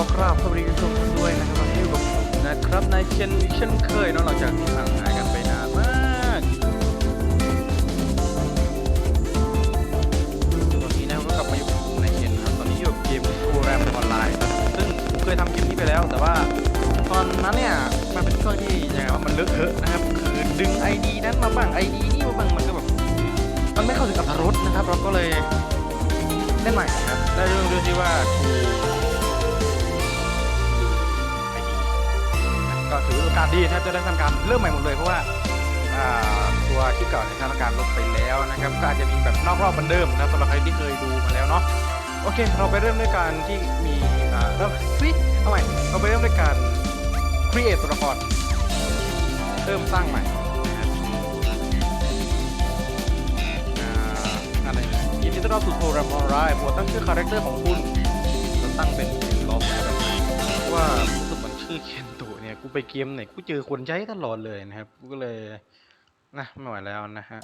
อกราบสวัสดีทุกท่านด้วยนะครับวันนี้อยู่กับผมนะครับนายเชนเช่นเคยเนาะหลังจากที่ห่างหายกันไปนานมากตอนนี้นะก็กลับมาอยู่กับผมนายเชนครับตอนนี้อยู่กับเกมโปรแกรมออนไลน์ซึ่งผมเคยทำเกมนี้ไปแล้ว แต่ว่าตอนนั้นเนี่ยมันเป็นช่วงที่ยังไงว่ามันเลอะเทอะนะครับคือดึง ID นั้นมาบ้าง ID นี่มาบ้างมันก็แบบมันไม่เข้าถึงอัตรสนะครับ เราก็เลยเล่นใหม่นะครับได้เรื่องด้วยที่ว่าทูไอ ก็ถือโอกาสดีนะครับจะได้ทำการเริ่มใหม่หมดเลยเพราะว่าอ่าตัวคลิปเก่าในยทำการลบไปแล้วนะครับก็อาจจะมีแบบนอกรอบเหมือนเดิมนะครับสำหรับใครที่เคยดูมาแล้วเนาะโอเค เราไปเริ่มด้วยการที่มีอ่าเริ่มสิเอาใหม่เราไปเริ่มด้วยการ create ตัวละครเริ่มสร้างใหม่นะครับอ่าอะไรนะยินดีต้อนรับสู่โปรแกรมออนไลน์โปรดตั้งชื่อคาแรคเตอร์ของคุณแล้วตั้งเป็นล็อบนะครับว่ารู้สึกมันชื่อเคนโตะเนี่ยกู ไปเกมไหนกูเจอคนใช้ตลอดเลยนะครับ กูก็เลยนะไม่ไหวแล้วนะฮะ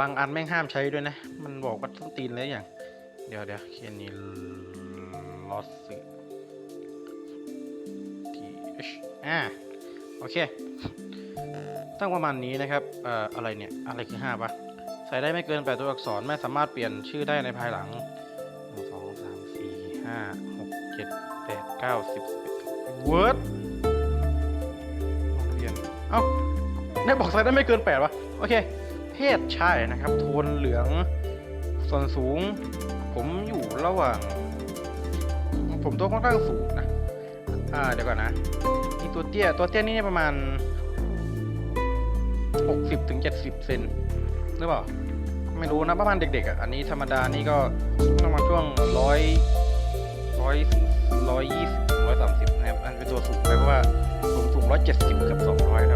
บางอันแม่งห้ามใช้ด้วยนะ มันบอกว่าต้องตีนเลยอย่าง เดี๋ยวเดี๋ยวเคนนี่ลอสซิทีเอชอ่าโอเค ตั้งประมาณนี้นะครับ เอ่อ อะไรเนี่ย อะไรคือ5ปะใส่ได้ไม่เกิน 8 ตัวอักษร ไม่สามารถเปลี่ยนชื่อได้ในภายหลัง 1 2 3 4 5 6 7 8 9 10 11 Word เอ้าได้บอกใส่ได้ไม่เกิน8วะโอเค เพศชายนะครับ โทนเหลือง ส่วนสูง ผมอยู่ระหว่าง ผมตัวค่อนข้างสูงนะ อ่าเดี๋ยวก่อนนะนี่ตัวเตี้ย ตัวเตี้ยนี่ประมาณ60ถึง70เซนหรือเปล่า ไม่รู้นะประมาณเด็กๆอะ อันนี้ธรรมดานี่ก็ประมาณช่วงร้อยร้อยร้อยยี่สิบร้อยสามสิบนะครับ อันเป็นตัวสูงไปเพราะว่าสูงสูงร้อยเจ็ดสิบกับสองร้อยแล้วนะอีกสามสิบ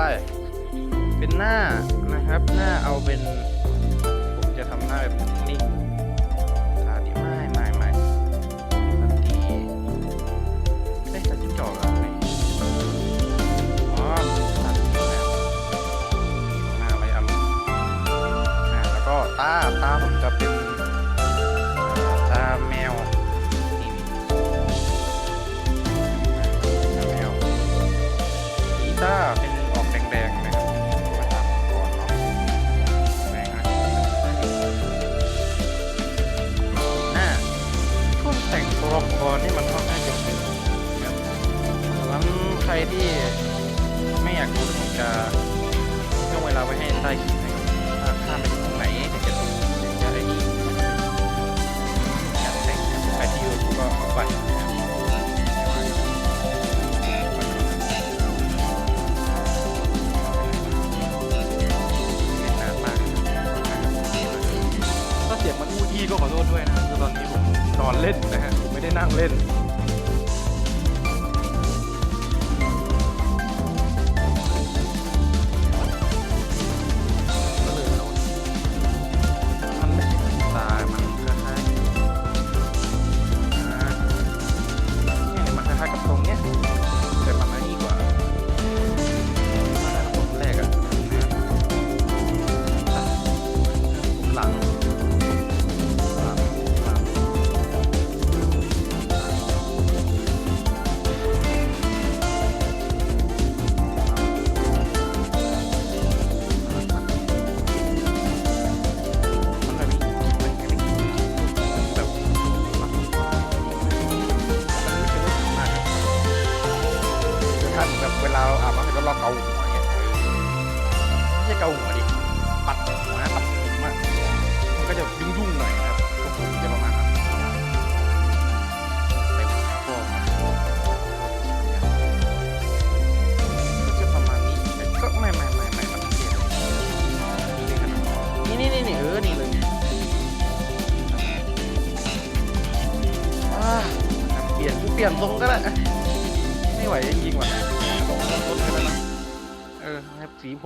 ไป เป็นหน้านะครับ หน้าเอาเป็น ผมจะทำหน้าแบบนิ่งตาดีไม่ไม่ไม่ปกติเอ๊ะตาจิ้งจอกอะไหนอ๋อตาจิ้งจอแล้วหน้าไว้อารมณ์อ่าแล้วก็ตาตาผมจะเป็น รที่ไม่อยากดูผมจะย่องเวลาไว้ให้ใต้คลิปนะครับถ้าข้ามไปตรงไหนเดี๋ยวจะดูเดี๋ยวจะไอ้นี่การแต่งใครที่ยูทูบก็เอาไปนะครับเล่นนานมากถ้าเสียงมันอู้ยี่ก็ขอโทษด้วยนะคือตอนนี้ผมนอนเล่นนะฮะผมไม่ได้นั่งเล่น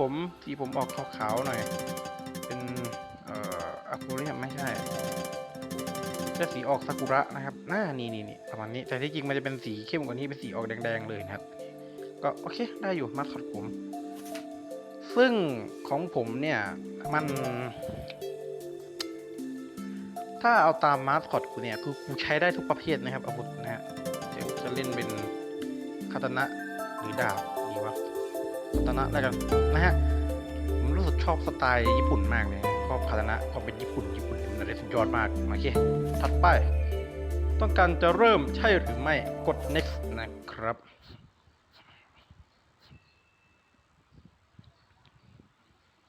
ผมสีผมออกขาวๆหน่อย เป็นเอ่ออะคูเรียมไม่ใช่จะสีออกซากุระนะครับน่านี่นี่นี่ประมาณนี้ แต่ที่จริงมันจะเป็นสีเข้มกว่านี้เป็นสีออกแดงๆเลยนะครับ ก็โอเคได้อยู่มาสคอตผม ซึ่งของผมเนี่ยมัน ถ้าเอาตามมาสคอตกูเนี่ยคือกูใช้ได้ทุกประเภทนะครับอาวุธนะฮะเดี๋ยวจะเล่นเป็นคาตนะหรือดาบ คาตานะแล้วกันนะฮะผมรู้สึกชอบสไตล์ญี่ปุ่นมากเลยชอบคาตานะความเป็นญี่ปุ่นญี่ปุ่นมันอะไรสุดยอดมากโอเคถัดไป ต้องการจะเริ่มใช่หรือไม่กด next นะครับ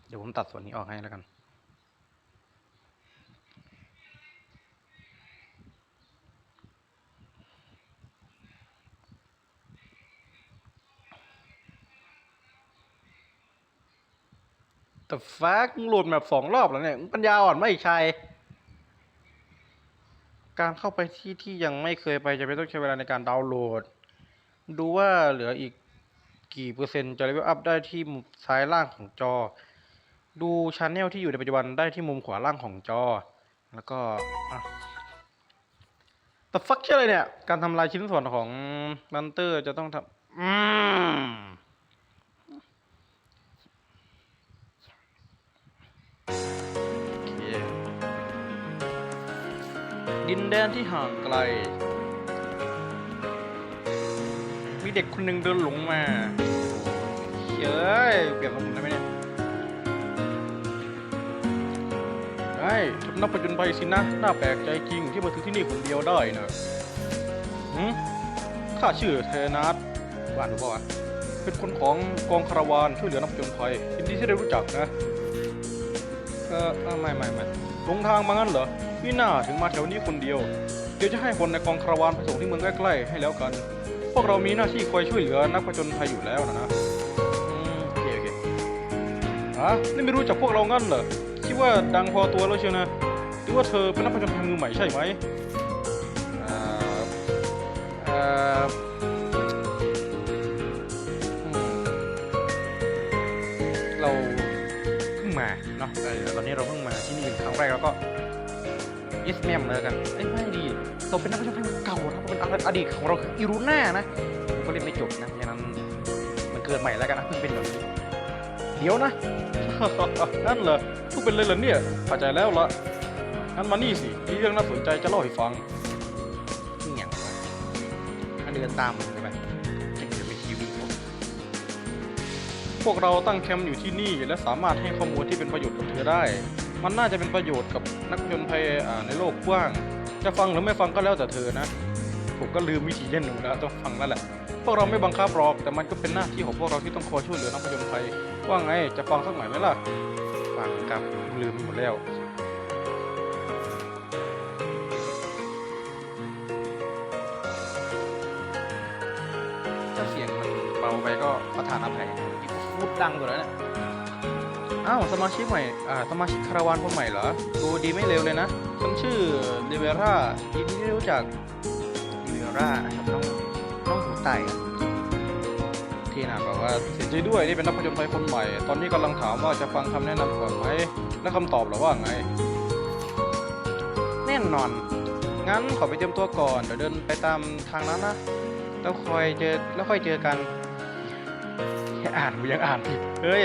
เดี๋ยวผมตัดส่วนนี้ออกให้แล้วกัน แต่ฟักโหลดแบบสองรอบแล้วเนี่ยมึงปัญญาอ่อนไม่ใช่ การเข้าไปที่ที่ยังไม่เคยไปจะเป็นต้องใช้เวลาในการดาวน์โหลด ดูว่าเหลืออีกกี่เปอร์เซ็นต์จะเลเวลอัพได้ที่มุมซ้ายล่างของจอ ดูช n แนลที่อยู่ในปัจจุบันได้ที่มุมขวาล่างของจอ แล้วก็แต่ฟักเชื่ออะไรเนี่ย การทำลายชิ้นส่วนของลันเตอร์จะต้องทำอืม นแดนที่ห่างไกล มีเด็กคนหนึ่งเดินหลงมาเฮ้ยเปลี่ยนสมุนได้ไหมเนี่ยไอ้ฉันนับประจนไปสินะ น่าแปลกใจจริงที่มาถึงที่นี่คนเดียวได้เนอะหืมข้าชื่อเทนัสว่านหรือเปล่าวเป็นคนของกองคาราวานช่วยเหลือนักผจญภัยยินดีที่ได้รู้จักนะ เออเอไม่ไม่ไม่หลงทางมางั้นเหรอ พี่หน้าถึงมาแถวนี้คนเดียว เดี๋ยวจะให้คนในกองคาราวานไปส่งที่เมืองใกล้ๆให้แล้วกัน พวกเรามีหน้าที่คอยช่วยเหลือนักผจญภัยอยู่แล้วนะนะอืมโอเคโอเคฮะนี่ไม่รู้จักพวกเรางั้นเหรอคิดว่าดังพอตัวแล้วเชียวนะหรือว่าเธอเป็นนักผจญภัยมือใหม่ใช่ไหมอ่าเอ่ออืมเราเพิ่งมาเนาะตอนนี้เราเพิ่งมาที่นี่เป็นครั้งแรกแล้วก็ อสแมมเลยกันเอ้ยไม่ดีเราเป็นนักประชาชนเก่านะเป็นอดีตของเราคืออิรูน่านะผมก็เล่นไม่จบนะเพราะฉะนั้นมันเกิดใหม่แล้วกันนะเพิ่งเป็นแบบนี้เดี๋ยวนะ นั่นเหรอเพิ่งเป็นเลยเหรอเนี่ยเข้าใจแล้วละงั้นมานี่สิมีเรื่องน่าสนใจจะเล่าให้ฟังนี่อย่างวะอันเดินตามมันไปเก่งจะไปทีวีผมพวกเราตั้งแคมป์อยู่ที่นี่และสามารถให้ข้อมูลที่เป็นประโยชน์กับเธอได้ มันน่าจะเป็นประโยชน์กับนักผจญภัยในโลกกว้าง จะฟังหรือไม่ฟังก็แล้วแต่เธอนะ ผมก็ลืมวิธีเล่นหนูแล้วต้องฟังแล้วแหละ พวกเราไม่บังคับหรอก แต่มันก็เป็นหน้าที่ของพวกเราที่ต้องคอยช่วยเหลือนักผจญภัย ว่าไง จะฟังสักหน่อยไหมล่ะ ฟังครับลืมหมดแล้วถ้าเสียงมันเบาไปก็ประทานอภัยที่พูดดังตัวแล้วเนี่ย อ้าวสมาชิกใหม่อ่าสมาชิกคาราวานคนใหม่เหรอ ดูดีไม่เร็วเลยนะ ฉันชื่อเดเวร่ายินดีที่ได้รู้จักเดเวร่าครับน้องน้องหูไต่ที่น่ะบอกว่าเสียใจด้วยที่เป็นนักผจญภัยคนใหม่ ตอนนี้กำลังถามว่าจะฟังคำแนะนำก่อนไหม และคำตอบหรือว่าไง แน่นอน งั้นขอไปเตรียมตัวก่อน เดี๋ยวเดินไปตามทางนั้นนะ แล้วคอยเจอแล้วค่อยเจอกันแค่อ่านกูยังอ่านผิดเฮ้ย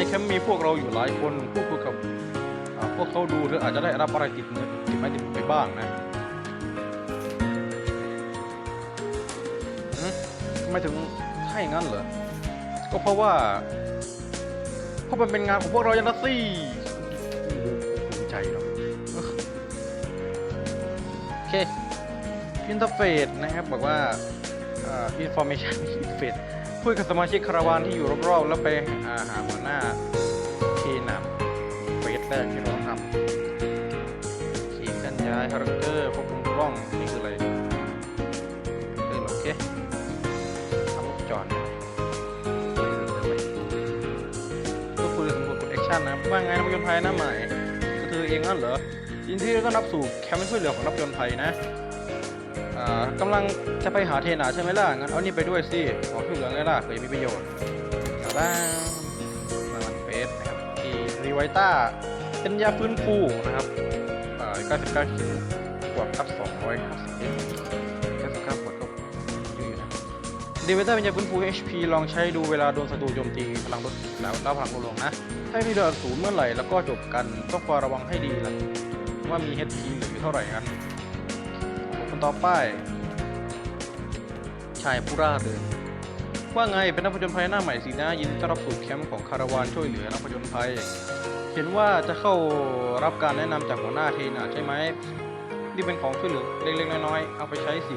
ในแคมป์มีพวกเราอยู่หลายคนพูดคุยกับอ่าพวกเขาดูหรืออาจจะได้รับอะไรติดมือติดไม้ติดมือไปบ้างนะหืมทำไมถึงให้งั้นเหรอ ก็เพราะว่า เพราะมันเป็นงานของพวกเราอย่างนั้นสิภูมิใจเนาะโอเคอินเทอร์เฟซนะครับ บอกว่าอ่า information interface คุยกับสมาชิกคาราวานที่อยู่รอบๆแล้วไปอาหาหัวหน้าทีนับเฟสแรกที่เราต้องทำขีดกันย้ายคาแรคเตอร์ควบคุมกล้องนี่คืออะไรเออโอเคทำลูกจอนก็คุยถึงบทกดแอคชั่นนะบว่าไงนักผจญภัยหน้าใหม่ก็เธอเองนั่นเหรอยินดีต้อนรับสู่แคมป์ช่วยเหลือของนักผจญภัยนะากำลังจะไปหาเทนาใช่ไหมล่ะ งั้นเอานี่ไปด้วยสิขอช่วยเหลือไงล่ะเผื่อมีประโยชน์กลับบ้ามาวันเฟสนะครับที่รีไวต้าเป็นยาฟื้นฟูนะครับอ่า99ชิ้นขวดครับ250เอ็ม99ขวดก็ยอะอยู่นะมดีเวตอร์เป็นยาฟื้นฟู HP ลองใช้ดูเวลาโดนศัตรูโจมตีพลังลดแล้วแล้วพลังลดลงนะ ถ้ามีเดือดศูนย์เมื่อไหร่แล้วก็จบกันต้องคอยระวังให้ดีล่ะว่ามี HP เหลืออยู่เท่าไหร่กัน ต่อไป ชายผู้ร่าเริงว่าไงเป็นนักผจญภัยหน้าใหม่สินะยินดีต้อนรับสู่แคมป์ของคาราวานช่วยเหลือนักผจญภัย เห็นว่าจะเข้ารับการแนะนำจากหัวหน้าเทนาใช่ไหมนี่เป็นของช่วยเหลือเล็กๆน้อยๆเอาไปใช้สิ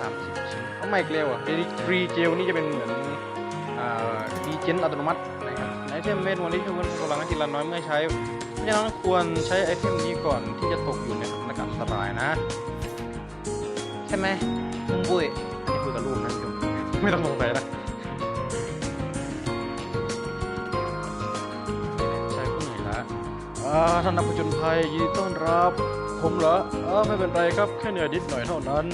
สามสิบชิ้นเอาไม่เกลียวอะฟรีเจลนี่จะเป็นเหมือนอ่าดีเจนอัตโนมัตินะครับไอเทมเมนต์ที่ช่วยเพิ่มพลังให้ทีละน้อยเมื่อใช้ พราะฉะนั้นควรใช้ไอเทมนี้ก่อนที่จะตกอยู่ในสถานการณ์อันตรายนะ ใช่ไหมมุ้งบุ้ยอันนี้คุยกับลูกนะคุณผู้ชมไม่ต้องสงสัยนะใช่ผู้หนละอ่าท่านนักผจญภัยยินดีต้อนรับ ผมเหรอเอ่าไม่เป็นไรครับแค่เหนื่อยนิดหน่อยเท่านั้น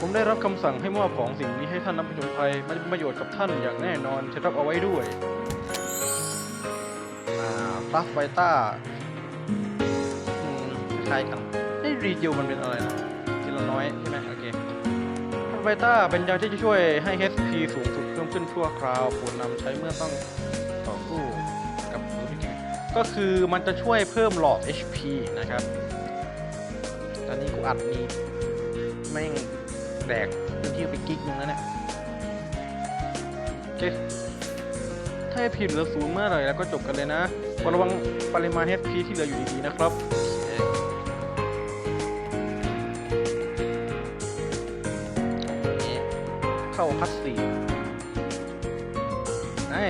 ผมได้รับคำสั่งให้มอบของสิ่งนี้ให้ท่านนักผจญภัยมันจะเป็นประโยชน์กับท่านอย่างแน่นอนจะรับเอาไว้ด้วย อ่าปลัฟไวต้าคล้ายกันไอ้รีจิวมันเป็นอะไรนะทีละน้อยใช่ไหมโอเคปลัฟไวต้าเป็นยาที่จะช่วยให้ HP สูงสุดเพิ่มขึ้นชั่วคราวควรนำใช้เมื่อต้องต่อสู้กับศัตรูที่แข็งก็คือมันจะช่วยเพิ่มหลอด HP นะครับ ตอนนี้กูอัดนี่แม่งแดกพื้นที่ไปกิ๊กนึงแล้วเนี่ยโอเค ถ้า HP เหลือศูนย์เมื่อไหร่แล้วก็จบกันเลยนะระวังปริมาณ HP ที่เหลืออยู่ดีๆนะครับเข้าคัดสีนไอ้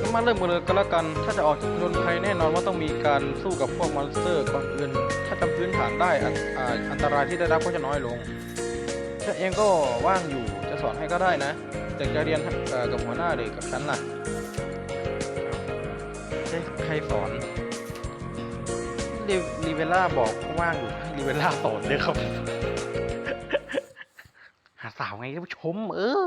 ก็มาเริ่มกันเลยก็แล้วกัน ถ้าจะออกจากผจญภัยแน่นอนว่าต้องมีการสู้กับพวกมอนสเตอร์ก่อนอื่น ถ้าจำพื้นฐานได้อันอ่าอันตรายที่ได้รับก็จะน้อยลงฉันเองก็ว่างอยู่จะสอนให้ก็ได้นะแต่จะเรียนกับหัวหน้าหรือกับฉันล่ะ ช่ใครสอนรีรีเวล่าบอกว่างอยู่ให้รีเวล่าสอนเลยครับ หาสาวไงท่านผู้ชม เออ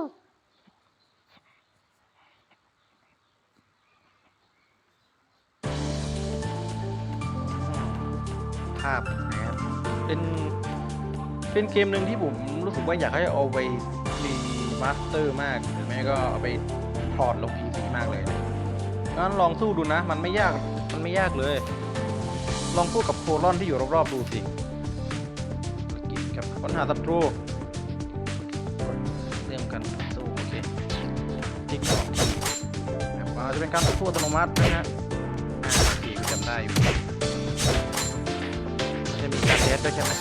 ภาพนะครับเป็นเป็นเกมหนึ่งที่ผมรู้สึกว่าอยากให้เอาไปรีมาสเตอร์มากหรือไม่ก็เอาไปพอร์ตลงพีซีมากเลยนะ งั้นลองสู้ดูนะ มันไม่ยาก มันไม่ยากเลย ลองสู้กับโคลอนที่อยู่รอบๆดูสิกินกับค้นหาศัตรูเริ่มกันสู้โอเคจิ๊กสองทีครับอ่าจะเป็นการต่อสู้อัตโนมัตินะฮะอ่าโอเคจำได้อยู่จะมีการเทสด้วยใช่ไหม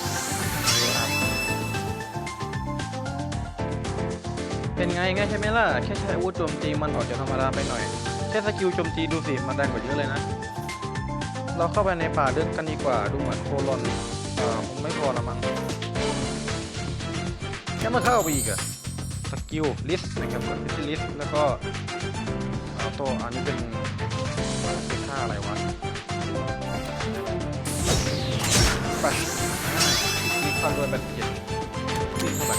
เป็นไงง่ายใช่ไหมล่ะ แค่ใช้อาวุธโจมตีมันออกจากธรรมดาไปหน่อย แค่สกิลโจมตีดูสิมันแรงกว่าเยอะเลยนะ เราเข้าไปในป่าเลือกกันดีกว่าดูเหมือนโคลอนเอ่อคงไม่พอละมั้งแค่มาเข้าไปอีกอะสกิลลิสต์นะครับกดที่ลิสต์แล้วก็เอาตัวอันนี้เป็นเป็นค่าอะไรวะไปมีความรวยแบบเจ็ดขึ้นเข้าไป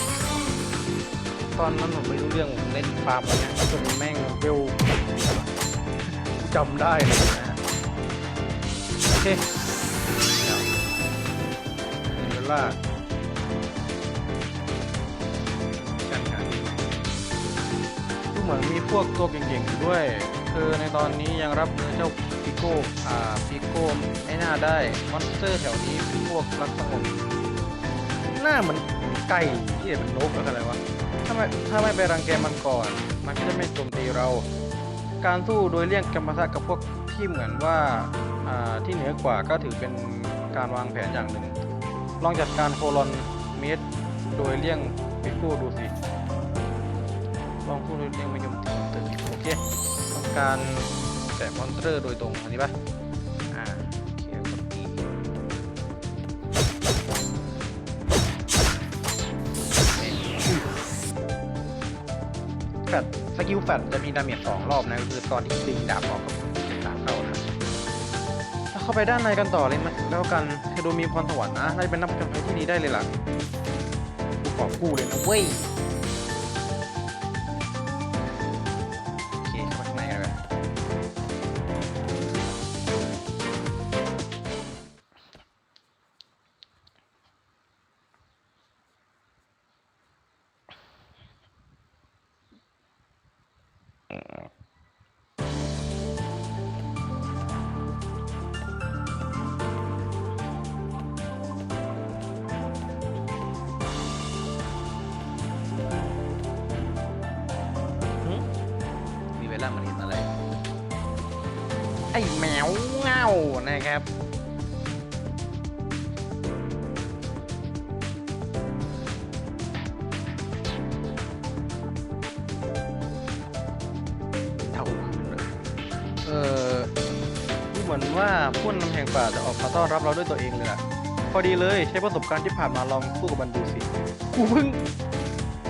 ตอนนั้นผมไม่รู้เรื่องผมเล่นฟาร์มอะไรเนี่ยจนแม่งเวล จำได้เลยนะฮะโอเคเดี๋ยวเวลากันกันดูเหมือนมีพวกตัวเก่งๆอยู่ด้วย คือในตอนนี้ยังรับเนื้อเจ้าปิโก้อ่าปิโก้ไม่น่าได้ มอนสเตอร์แถวนี้พวกรักสงบหน้าเหมือนไก่ที่เป็นนกหรืออะไรวะถ้าไม่ถ้าไม่ไปรังแกมันก่อน มันก็จะไม่โจมตีเรา การสู้โดยเลี่ยงกรรมะทะกับพวกที่เหมือนว่าที่เหนือกว่าก็ถือเป็นการวางแผนอย่างหนึ่ง ลองจัดการโคลอนเมสโดยเลี่ยงปิโก้ดูสิ ลองสู้โดยเลี่ยงไม่ยมตีมอนสเตอร์โอเค ต้องการแต่มอนสเตอร์โดยตรงอันนี้ปะ ฮิลแฟดจะมีดาเมจสองรอบนะก็คือตอนที่ดึงดาบออกกับดาบเข้านะถ้าเข้าไปด้านในกันต่อเลยไหมแล้วกันเธอดมีพรสวรรค์นะน่าจะเป็นนักผจญภัยที่ดีได้เลยล่ะกูขอกู้เลยนะเว้ย เง่านะครับเท่าเออเหมือนว่าผู้นำแห่งป่าจะออกมาต้อนรับเราด้วยตัวเองเลยอะพอดีเลยใช้ประสบการณ์ที่ผ่านมาลองสู้กับมันดูสิกูเพิ่ง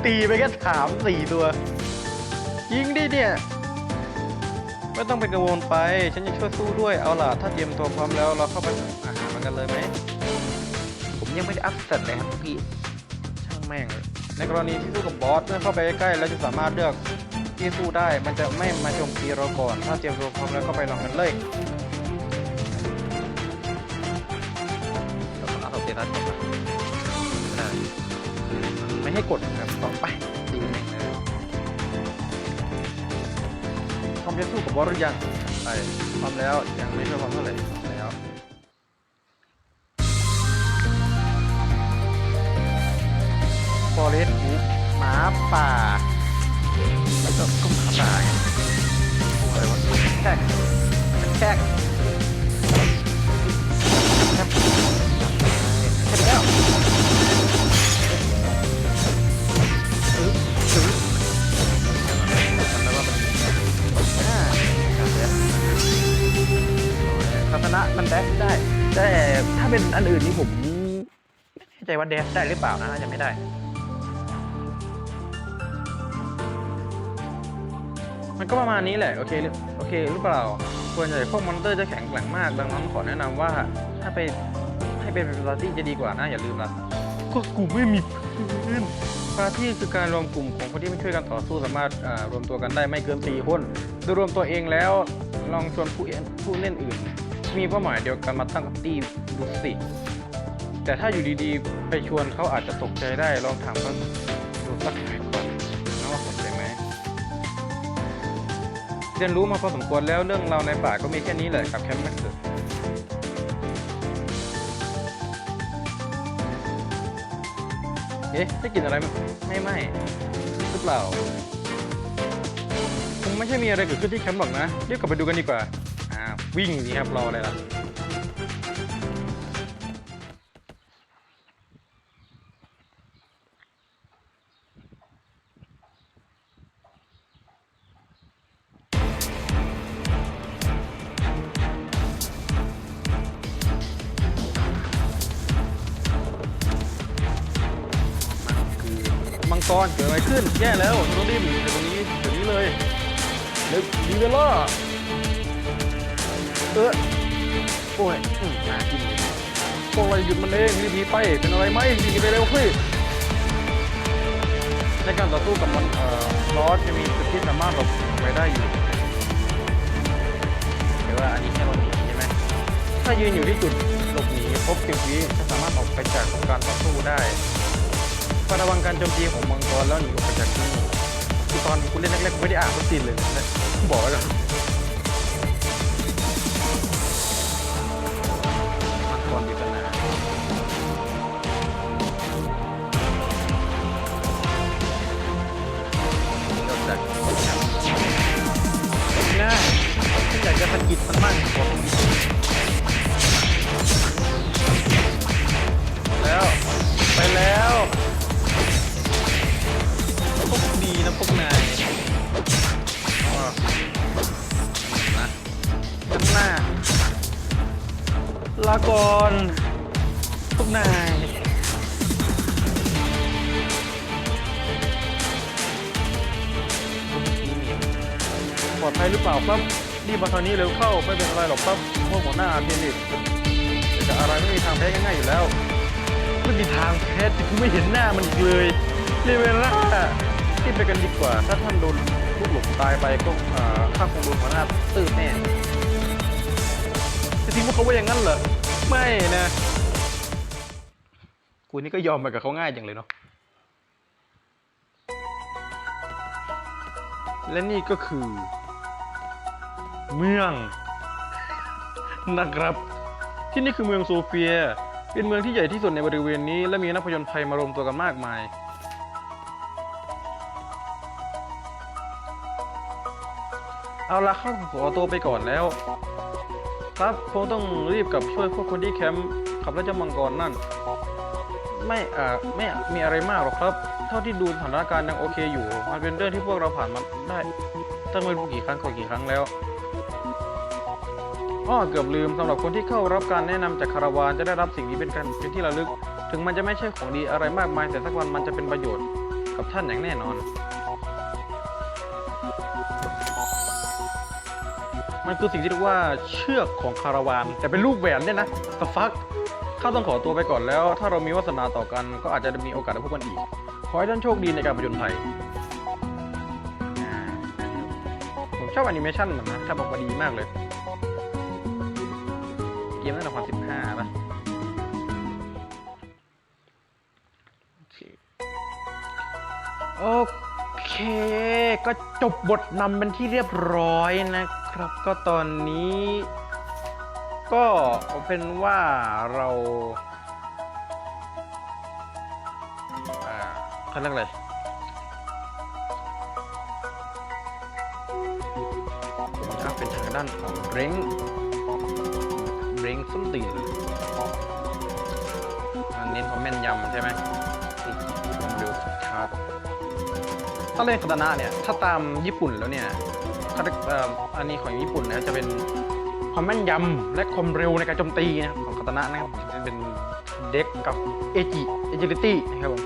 ตีไปแค่ถามสี่ตัว ยิงดิเนี่ย ไม่ต้องเป็นกังวลไป ฉันจะช่วยสู้ด้วย เอาล่ะ ถ้าเตรียมตัวพร้อมแล้วเราเข้าไปอาหารมันกันเลยไหม ผมยังไม่ได้อัพสเตตเลยครับพี่ ช่างแม่งเลยในกรณีที่สู้กับบอสเมื่อเข้าไปใกล้ๆแล้วจะสามารถเลือกที่สู้ได้ มันจะไม่มาโจมตีเราก่อน ถ้าเตรียมตัวพร้อมแล้วก็ไปลองกันเลยเราต้องเอาเตตัสก่อนนะไม่ได้มันไม่ให้กดนะครับต่อไป พร้อมจะสู้กับบอสหรือยังไปพร้อมแล้วยังไม่ค่อยพร้อมเท่าไหร่พร้อมแล้วฟอเรสต์บุ๊กหมาป่าแล้วก็ก็หมาป่าไงตัวอะไรวะแท็กแท็ก มันแดชได้ แต่ถ้าเป็นอันอื่นนี่ผมไม่แน่ใจว่าแดชได้หรือเปล่านะน่าจะไม่ได้ มันก็ประมาณนี้แหละ โอเคหรือโอเคหรือเปล่าส่วนใหญ่พวกมอนเตอร์จะแข็งแกร่งมากดังนั้นขอแนะนำว่าถ้าไปให้เป็นปาร์ตี้จะดีกว่านะอย่าลืมนะก็กูไม่มีเพื่อนปาร์ตี้คือการรวมกลุ่มของคนที่ไม่ช่วยกันต่อสู้สามารถรวมตัวกันได้ไม่เกินสี่คนโดยรวมตัวเองแล้วลองชวนผู้เล่นผู้เล่นอื่น มีเป้าหมายเดียวกันมาตั้งปาร์ตี้ดูสิแต่ถ้าอยู่ดีๆ ไปชวนเขาอาจจะตกใจได้ลองถามเขาดูสักหน่อยก่อนนะว่าสนใจไหมเรียนรู้มาพอสมควรแล้วเรื่องเราในป่าก็มีแค่นี้แหละกับแคมป์แม็กซ์เอ๊ะได้กลิ่นอะไรไหมไม่ไม่หรือเปล่าคงไม่ใช่มีอะไรเกิดขึ้นที่แคมป์หรอกนะเรียกกลับไปดูกันดีกว่า วิ่งนี่ครับรออะไรล่ะมังกรเกิดอะไรขึ้น แย่แล้วต้องรีบหนีจากตรงนี้เดี๋ยวนี้เลยเร็วดีเวล่า เออโอ้ยอืมน่ากินพวกเราหยุดมันเองรีบีไป เป็นอะไรไหมรีบหนีไปเร็วสิในการต่อสู้กับมันเอ่อลอสจะมีจุดที่สามารถหลบไว้ได้อยู่แต่ว่าอันนี้แค่วันหนีใช่ไหมถ้ายืนอยู่ที่จุดหลบหนีครบสิบวิจะสามารถออกไปจากการต่อสู้ได้เฝ้าระวังการโจมตีของมังกรแล้วหนีออกไปจากที่นี่คือตอนคุณเล่นแรกๆกูไม่ได้อ่านวัคซีนเลยนะบอกไว้ก่อน ก่อนพวกนายปลอดภัยหรือเปล่าครับรีบมาทางนี้เร็วเข้าไม่เป็นอะไรหรอกครับพวกหัวหน้าเพียนิดแต่อะไรไม่มีทางแพ้ง่ายๆอยู่แล้ว ไม่มีทางแพ้แต่กูไม่เห็นหน้ามันอีกเลยเรเวล่าที่ไปกันดีกว่า ถ้าท่านโดนลูกหลงตายไปก็ข้าคงโดนหัวหน้าตื้อแน่จะทิ้งพวกเขาไว้อย่างนั้นเหรอ ไม่นะ กูนี่ก็ยอมไปกับเขาง่ายจังเลยเนาะ และนี่ก็คือ เมืองนะครับ ที่นี่คือเมืองโซเฟีย เป็นเมืองที่ใหญ่ที่สุดในบริเวณนี้ และมีนักผจญภัยมารวมตัวกันมากมายเอาละเข้าขอตัวไปก่อนแล้ว ครับคงต้องรีบกลับช่วยพวกคนที่แคมป์ขับรถเจ้ามังกรนั่น ไม่อ่อไม่มีอะไรมากหรอกครับ เท่าที่ดูสถานการณ์ยังโอเคอยู่ มันเป็นเรื่องที่พวกเราผ่านมาได้ตั้งไม่รู้กี่ครั้งก่อกี่ครั้งแล้วอ้อเกือบลืมสำหรับคนที่เข้ารับการแนะนำจากคาราวานจะได้รับสิ่งนี้เป็นการเป็นที่ระลึก ถึงมันจะไม่ใช่ของดีอะไรมากมายแต่สักวันมันจะเป็นประโยชน์กับท่านอย่างแน่นอน มันคือสิ่งที่เรียกว่าเชือกของคาราวาน แต่เป็นรูปแหวนเนี่ยนะสฟักข้าต้องขอตัวไปก่อนแล้ว ถ้าเรามีวาสนาต่อกัน ก็อาจจะมีโอกาสได้พบกันอีก ขอให้ท่านโชคดีในการผจญภัยผมชอบแอนิเมชันมันนะทำออกมาดีมากเลย เกมตั้งแต่2015ป่ะโอเคโอเค ก็จบบทนำเป็นที่เรียบร้อยนะครับ ก็ตอนนี้ ก็เป็นว่าเราอ่าเขาเรียกอะไรผมจะเป็นทางด้านของเร้งเร้งส้มตีนอันเน้นความแม่นยำใช่ไหม ถ้าเล่นคาตานะเนี่ย ถ้าตามญี่ปุ่นแล้วเนี่ยคาตาเอ่ออันนี้ของญี่ปุ่นนะจะเป็นความแม่นยำและความเร็วในการโจมตีนะของคาตานะนะครับจะเป็นเด็กกับเอจิเอจิลิตี้นะครับผม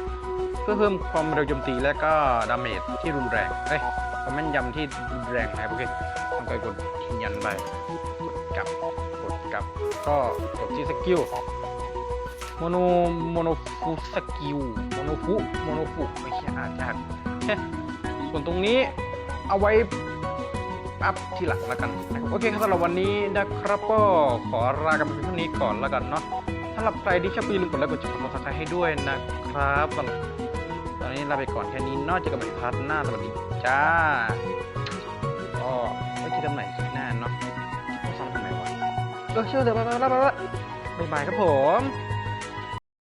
เพื่อเพิ่มความเร็วโจมตีและก็ดาเมจที่รุนแรงเอ้ยความแม่นยำที่รุนแรงนะครับโอเคทำการกดยืนยันไปกดกลับกดกลับก็กดที่สกิลโมโนโมโนฟุสกิลโมโนฟุโมโนฟุไม่ใช่อ่านยาก ส่วนตรงนี้เอาไว้อัพทีหลังแล้วกันนะครับโอเคครับสำหรับวันนี้นะครับก็ขอลากันไปเท่านี้ก่อนแล้วกันเนาะสำหรับใครที่ชอบก็อย่าลืมกดไลค์กดแชร์กดซับสไครต์ให้ด้วยนะครับสำหรับตอนนี้ลาไปก่อนแค่นี้นอกจากกันใหม่พาร์ทหน้าสวัสดีจ้าก็ไว้เจอกันใหม่คลิปหน้าเนาะต้องสร้างทำไมวะเออเชื่อเถอะไปไปไปไปไปบ๊ายบายครับผม